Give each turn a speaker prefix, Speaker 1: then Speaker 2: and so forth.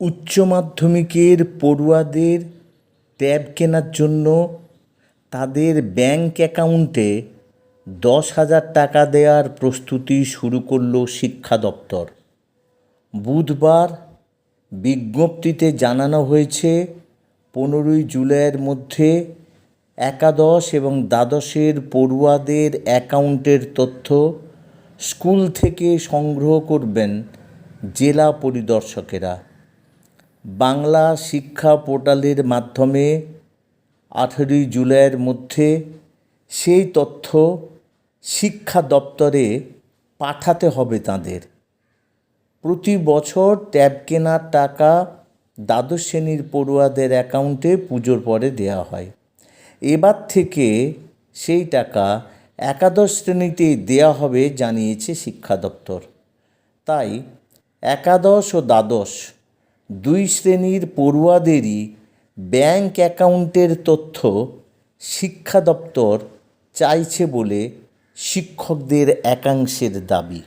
Speaker 1: উচ্চ মাধ্যমিকের পড়ুয়াদের ট্যাব কেনার জন্য তাদের ব্যাঙ্ক অ্যাকাউন্টে দশ হাজার টাকা দেওয়ার প্রস্তুতি শুরু করল শিক্ষা দপ্তর। বুধবার বিজ্ঞপ্তিতে জানানো হয়েছে, পনেরোই জুলাইয়ের মধ্যে একাদশ এবং দ্বাদশের পড়ুয়াদের অ্যাকাউন্টের তথ্য স্কুল থেকে সংগ্রহ করবেন জেলা পরিদর্শকেরা। বাংলা শিক্ষা পোর্টালের মাধ্যমে আঠেরোই জুলাইয়ের মধ্যে সেই তথ্য শিক্ষা দপ্তরে পাঠাতে হবে তাদের। প্রতি বছর ট্যাব কেনার টাকা দ্বাদশ শ্রেণির পড়ুয়াদের অ্যাকাউন্টে পুজোর পরে দেওয়া হয়। এবার থেকে সেই টাকা একাদশ শ্রেণীতে দেওয়া হবে, জানিয়েছে শিক্ষা দপ্তর। তাই একাদশ ও দ্বাদশ দুই শ্রেণির পড়ুয়াদেরই ব্যাঙ্ক অ্যাকাউন্টের তথ্য শিক্ষা দপ্তর চাইছে বলে শিক্ষকদের একাংশের দাবি।